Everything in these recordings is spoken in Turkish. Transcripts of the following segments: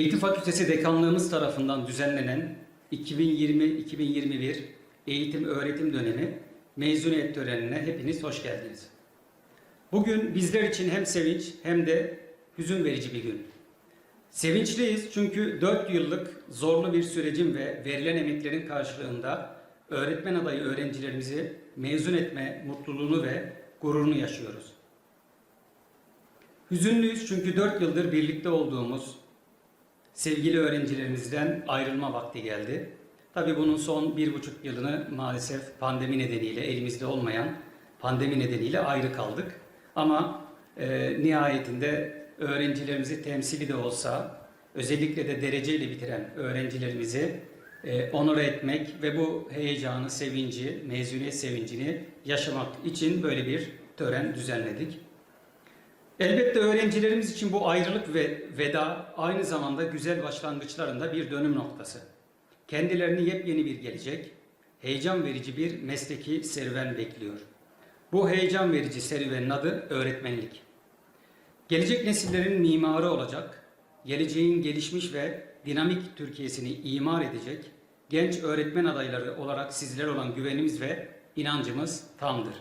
Eğitim Fakültesi Dekanlığımız tarafından düzenlenen 2020-2021 eğitim öğretim dönemi mezuniyet törenine hepiniz hoş geldiniz. Bugün bizler için hem sevinç hem de hüzün verici bir gün. Sevinçliyiz çünkü 4 yıllık zorlu bir sürecin ve verilen emeklerin karşılığında öğretmen adayı öğrencilerimizi mezun etme mutluluğunu ve gururunu yaşıyoruz. Hüzünlüyüz çünkü 4 yıldır birlikte olduğumuz sevgili öğrencilerimizden ayrılma vakti geldi. Tabii bunun son bir buçuk yılını maalesef pandemi nedeniyle elimizde olmayan pandemi nedeniyle ayrı kaldık. Ama e, nihayetinde öğrencilerimizi temsili de olsa özellikle de dereceyle bitiren öğrencilerimizi e, onore etmek ve bu heyecanı, sevinci, mezuniyet sevincini yaşamak için böyle bir tören düzenledik. Elbette öğrencilerimiz için bu ayrılık ve veda aynı zamanda güzel başlangıçlarında bir dönüm noktası. Kendilerini yepyeni bir gelecek, heyecan verici bir mesleki serüven bekliyor. Bu heyecan verici serüvenin adı öğretmenlik. Gelecek nesillerin mimarı olacak, geleceğin gelişmiş ve dinamik Türkiye'sini imar edecek genç öğretmen adayları olarak sizlere olan güvenimiz ve inancımız tamdır.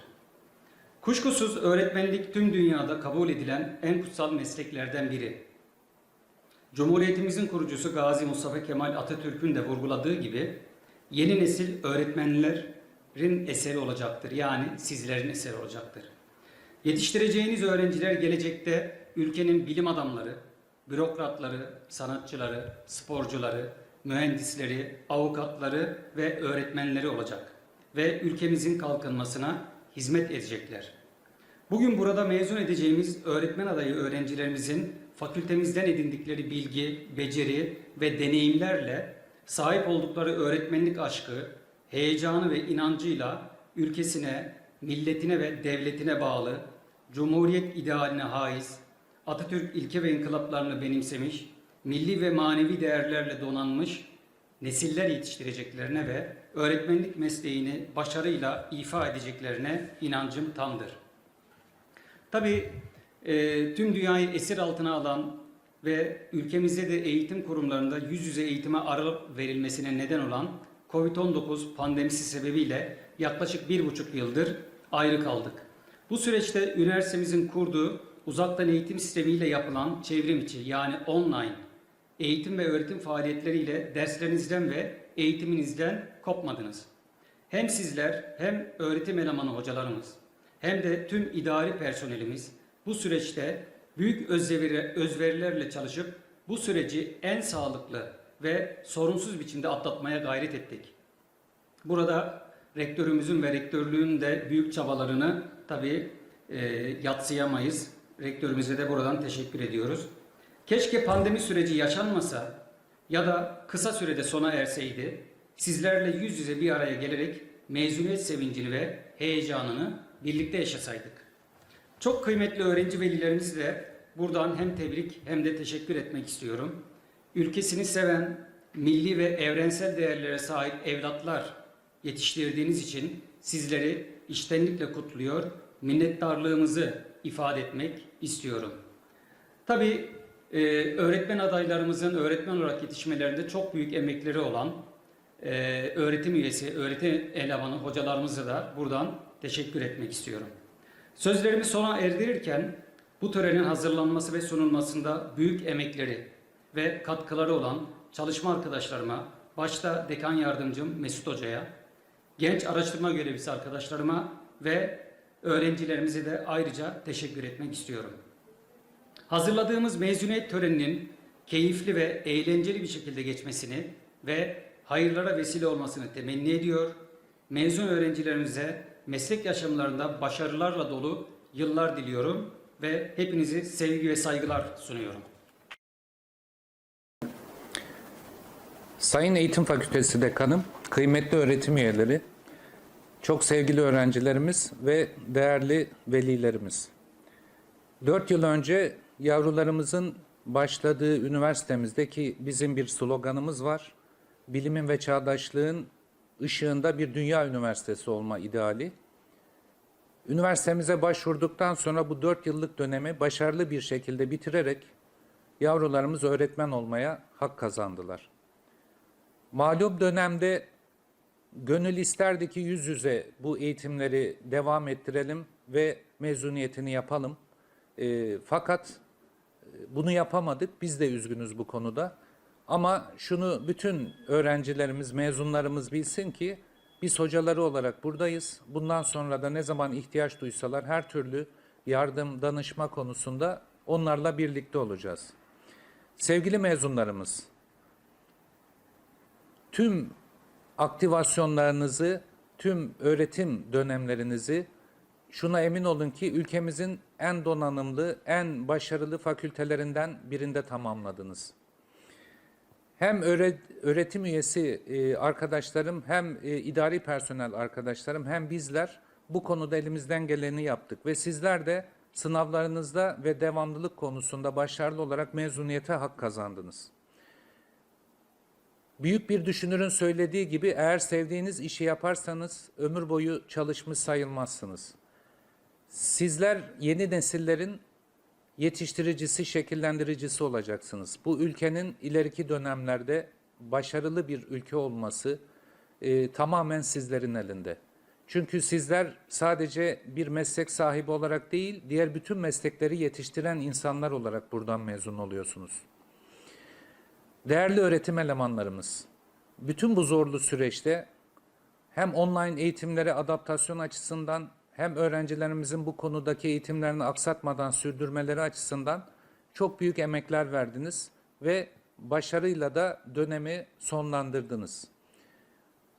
Kuşkusuz öğretmenlik tüm dünyada kabul edilen en kutsal mesleklerden biri. Cumhuriyetimizin kurucusu Gazi Mustafa Kemal Atatürk'ün de vurguladığı gibi yeni nesil öğretmenlerin eseri olacaktır. Yani sizlerin eseri olacaktır. Yetiştireceğiniz öğrenciler gelecekte ülkenin bilim adamları, bürokratları, sanatçıları, sporcuları, mühendisleri, avukatları ve öğretmenleri olacak ve ülkemizin kalkınmasına hizmet edecekler. Bugün burada mezun edeceğimiz öğretmen adayı öğrencilerimizin fakültemizden edindikleri bilgi, beceri ve deneyimlerle sahip oldukları öğretmenlik aşkı, heyecanı ve inancıyla ülkesine, milletine ve devletine bağlı, cumhuriyet idealine haiz, Atatürk ilke ve inkılaplarını benimsemiş, milli ve manevi değerlerle donanmış nesiller yetiştireceklerine ve öğretmenlik mesleğini başarıyla ifa edeceklerine inancım tamdır. Tabii e, tüm dünyayı esir altına alan ve ülkemizde de eğitim kurumlarında yüz yüze eğitime ara verilmesine neden olan Covid-19 pandemisi sebebiyle yaklaşık bir buçuk yıldır ayrı kaldık. Bu süreçte üniversitemizin kurduğu uzaktan eğitim sistemiyle yapılan çevrim içi yani online eğitim ve öğretim faaliyetleriyle derslerinizden ve eğitiminizden kopmadınız. Hem sizler hem öğretim elemanı hocalarımız hem de tüm idari personelimiz bu süreçte büyük özveri, özverilerle çalışıp bu süreci en sağlıklı ve sorunsuz biçimde atlatmaya gayret ettik. Burada rektörümüzün ve rektörlüğün de büyük çabalarını tabii e, yatsıyamayız. Rektörümüze de buradan teşekkür ediyoruz. Keşke pandemi süreci yaşanmasa ya da kısa sürede sona erseydi, sizlerle yüz yüze bir araya gelerek mezuniyet sevincini ve heyecanını birlikte yaşasaydık. Çok kıymetli öğrenci velilerimizle buradan hem tebrik hem de teşekkür etmek istiyorum. Ülkesini seven, milli ve evrensel değerlere sahip evlatlar yetiştirdiğiniz için sizleri içtenlikle kutluyor, minnettarlığımızı ifade etmek istiyorum. Tabii e, öğretmen adaylarımızın öğretmen olarak yetişmelerinde çok büyük emekleri olan e, öğretim üyesi, öğretim elemanı hocalarımıza da buradan teşekkür etmek istiyorum. Sözlerimi sona erdirirken bu törenin hazırlanması ve sunulmasında büyük emekleri ve katkıları olan çalışma arkadaşlarıma, başta dekan yardımcım Mesut Hoca'ya, genç araştırma görevlisi arkadaşlarıma ve öğrencilerimize de ayrıca teşekkür etmek istiyorum. Hazırladığımız mezuniyet töreninin keyifli ve eğlenceli bir şekilde geçmesini ve hayırlara vesile olmasını temenni ediyor. Mezun öğrencilerimize meslek yaşamlarında başarılarla dolu yıllar diliyorum ve hepinizi sevgi ve saygılar sunuyorum. Sayın Eğitim Fakültesi Dekanım, kıymetli öğretim üyeleri, çok sevgili öğrencilerimiz ve değerli velilerimiz. Dört yıl önce yavrularımızın başladığı üniversitemizdeki bizim bir sloganımız var. Bilimin ve çağdaşlığın ışığında bir dünya üniversitesi olma ideali. Üniversitemize başvurduktan sonra bu dört yıllık dönemi başarılı bir şekilde bitirerek yavrularımız öğretmen olmaya hak kazandılar. Malum dönemde gönül isterdi ki yüz yüze bu eğitimleri devam ettirelim ve mezuniyetini yapalım. E, fakat bunu yapamadık. Biz de üzgünüz bu konuda. Ama şunu bütün öğrencilerimiz, mezunlarımız bilsin ki biz hocaları olarak buradayız. Bundan sonra da ne zaman ihtiyaç duysalar her türlü yardım, danışma konusunda onlarla birlikte olacağız. Sevgili mezunlarımız, tüm aktivasyonlarınızı, tüm öğretim dönemlerinizi şuna emin olun ki ülkemizin en donanımlı, en başarılı fakültelerinden birinde tamamladınız. Hem öğre- öğretim üyesi e, arkadaşlarım, hem e, idari personel arkadaşlarım, hem bizler bu konuda elimizden geleni yaptık ve sizler de sınavlarınızda ve devamlılık konusunda başarılı olarak mezuniyete hak kazandınız. Büyük bir düşünürün söylediği gibi eğer sevdiğiniz işi yaparsanız ömür boyu çalışmış sayılmazsınız. Sizler yeni nesillerin yetiştiricisi, şekillendiricisi olacaksınız. Bu ülkenin ileriki dönemlerde başarılı bir ülke olması e, tamamen sizlerin elinde. Çünkü sizler sadece bir meslek sahibi olarak değil, diğer bütün meslekleri yetiştiren insanlar olarak buradan mezun oluyorsunuz. Değerli öğretim elemanlarımız, bütün bu zorlu süreçte hem online eğitimlere adaptasyon açısından hem öğrencilerimizin bu konudaki eğitimlerini aksatmadan sürdürmeleri açısından çok büyük emekler verdiniz ve başarıyla da dönemi sonlandırdınız.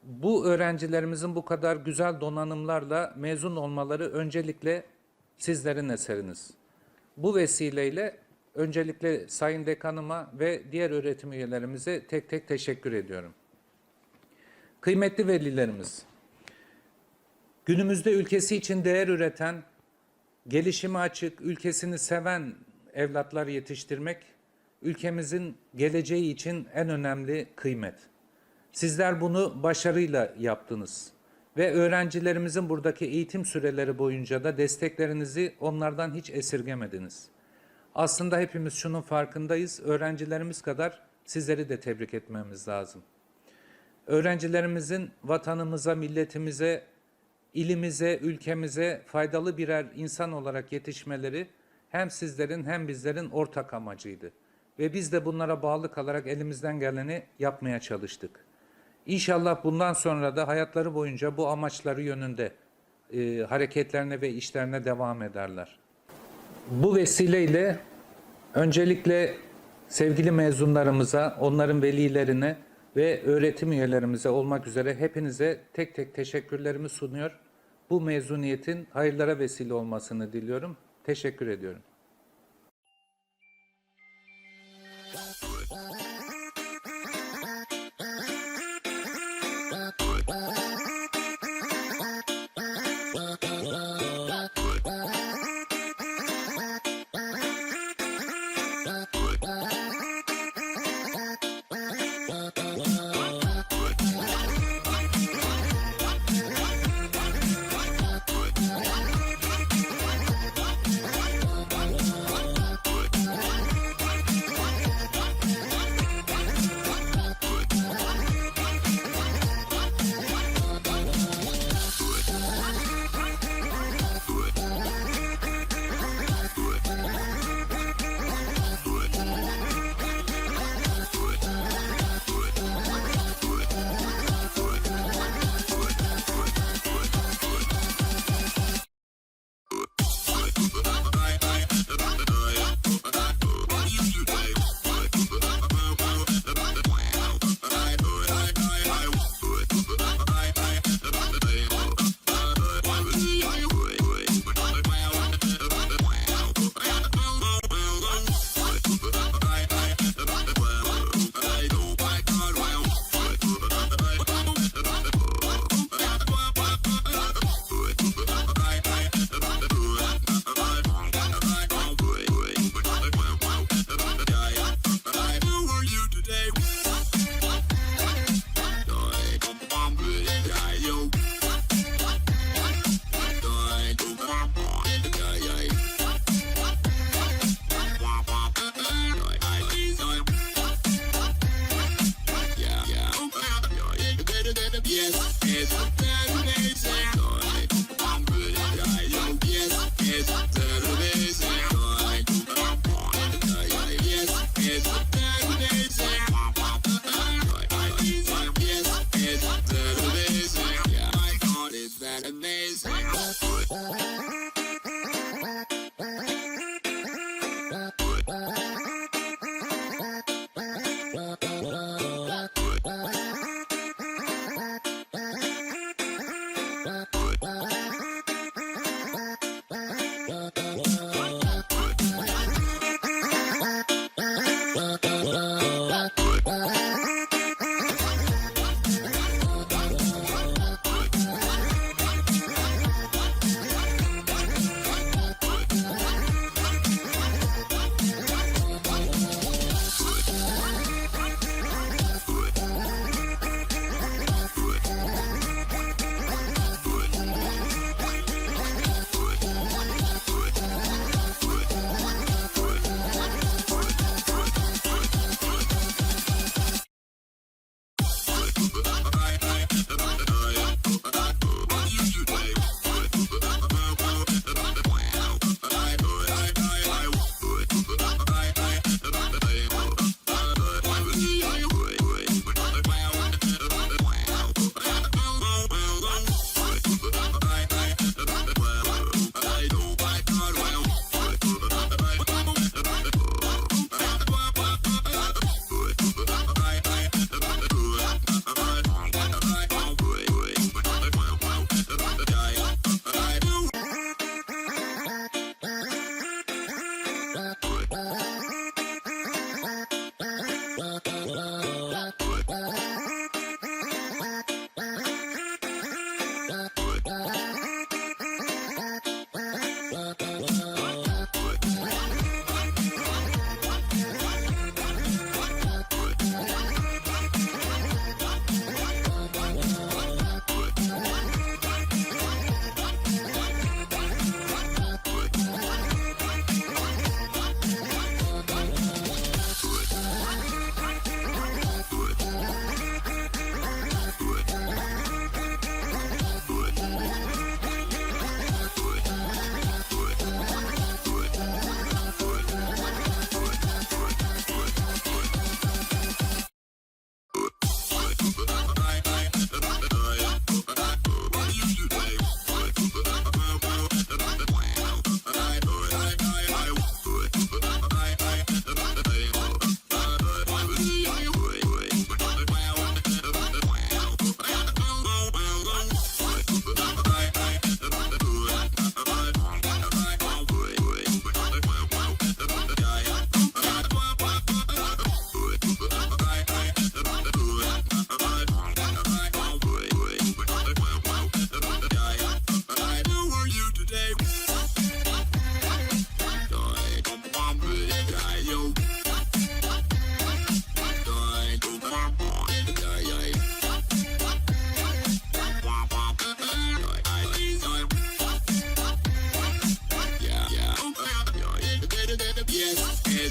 Bu öğrencilerimizin bu kadar güzel donanımlarla mezun olmaları öncelikle sizlerin eseriniz. Bu vesileyle öncelikle Sayın Dekanıma ve diğer öğretim üyelerimize tek tek teşekkür ediyorum. Kıymetli velilerimiz, günümüzde ülkesi için değer üreten, gelişime açık, ülkesini seven evlatlar yetiştirmek ülkemizin geleceği için en önemli kıymet. Sizler bunu başarıyla yaptınız ve öğrencilerimizin buradaki eğitim süreleri boyunca da desteklerinizi onlardan hiç esirgemediniz. Aslında hepimiz şunun farkındayız. Öğrencilerimiz kadar sizleri de tebrik etmemiz lazım. Öğrencilerimizin vatanımıza, milletimize, ilimize, ülkemize faydalı birer insan olarak yetişmeleri hem sizlerin hem bizlerin ortak amacıydı. Ve biz de bunlara bağlı kalarak elimizden geleni yapmaya çalıştık. İnşallah bundan sonra da hayatları boyunca bu amaçları yönünde e, hareketlerine ve işlerine devam ederler. Bu vesileyle öncelikle sevgili mezunlarımıza, onların velilerine ve öğretim üyelerimize olmak üzere hepinize tek tek teşekkürlerimi sunuyor. Bu mezuniyetin hayırlara vesile olmasını diliyorum. Teşekkür ediyorum. It's a bad nature.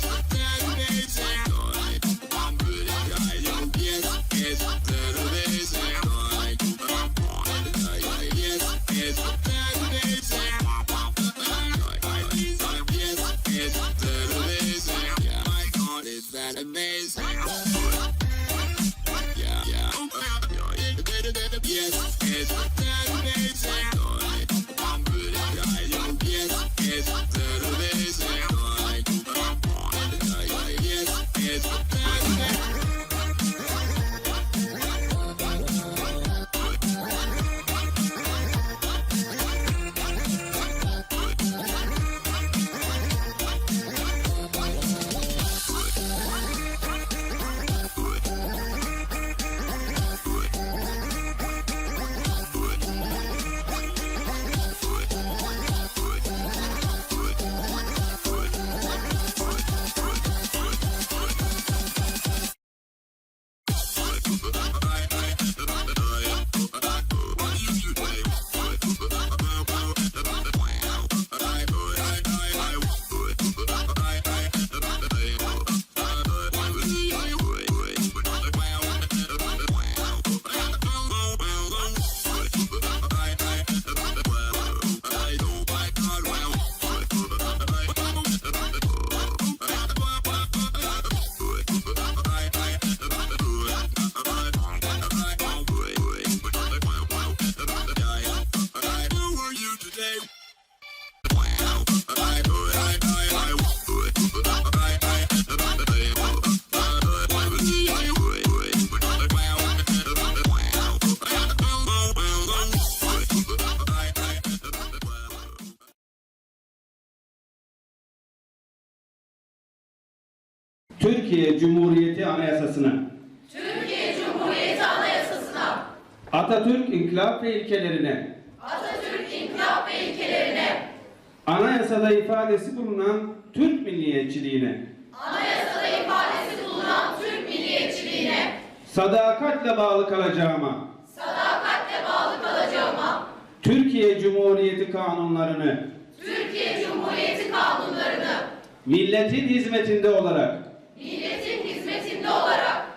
it. it. Türkiye Cumhuriyeti Anayasası'na, Türkiye Cumhuriyeti Anayasası'na, Atatürk İnkılap ve ilkelerine, Atatürk İnkılap ve ilkelerine, anayasada ifadesi bulunan Türk milliyetçiliğine, anayasada ifadesi bulunan Türk milliyetçiliğine, sadakatle bağlı kalacağıma, sadakatle bağlı kalacağıma, Türkiye Cumhuriyeti kanunlarını, Türkiye Cumhuriyeti kanunlarını, milletin hizmetinde olarak, hizmetinde olarak,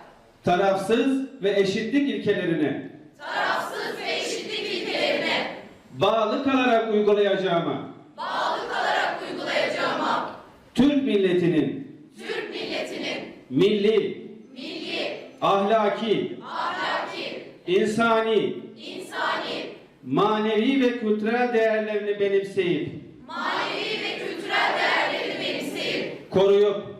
tarafsız ve eşitlik ilkelerine, tarafsız ve eşitlik ilkelerine, bağlı kalarak uygulayacağıma, bağlı kalarak uygulayacağıma, Türk milletinin. Türk milletinin. Milli, milli, ahlaki, ahlaki, insani, insani, manevi ve kültürel değerlerini benimseyip, manevi ve kültürel değerlerini benimseyip, koruyup,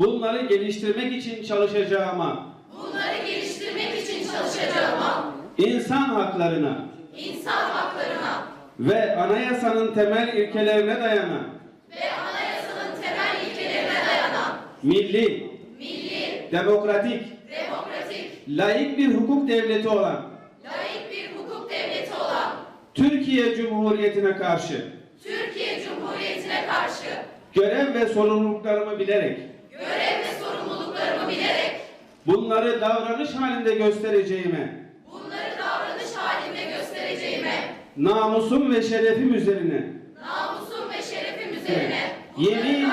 bunları geliştirmek için çalışacağıma, bunları geliştirmek için çalışacağıma, insan haklarına. İnsan haklarına. Ve anayasanın temel ilkelerine dayanan. Ve anayasanın temel ilkelerine dayanan. Milli, milli, demokratik, demokratik, layık bir hukuk devleti olan. Layık bir hukuk devleti olan. Türkiye Cumhuriyeti'ne karşı. Türkiye Cumhuriyeti'ne karşı. Görev ve sorumluluklarımı bilerek görev ve sorumluluklarımı bilerek bunları davranış halinde göstereceğime, bunları davranış halinde göstereceğime, namusum ve şerefim üzerine namusum ve şerefim üzerine yemin